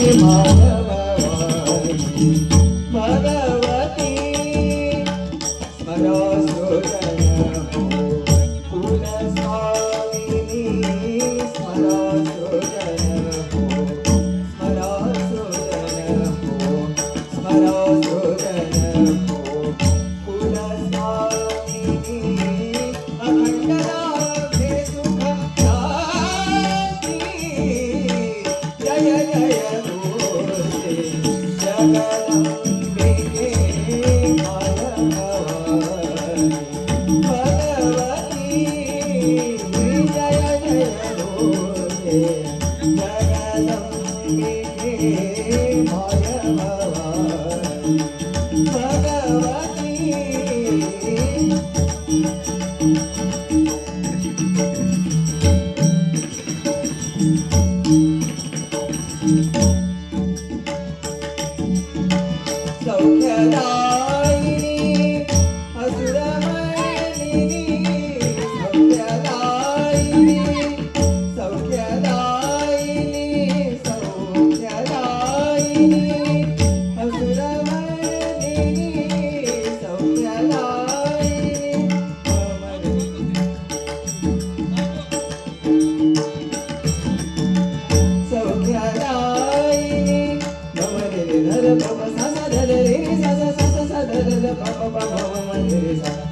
Amen. सौख्यदायिनी the baba baba mama Teresa.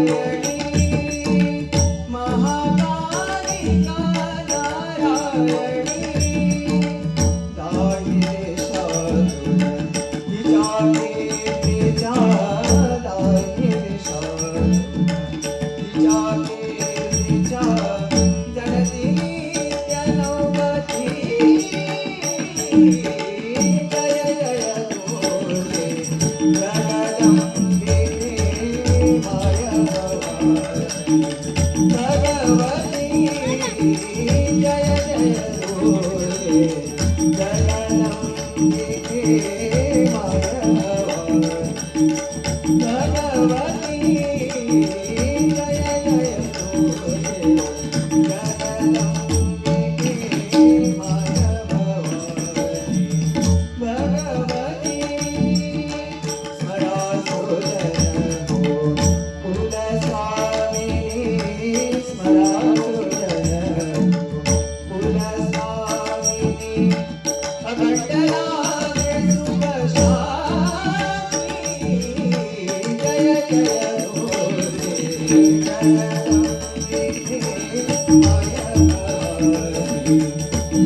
Música Bye.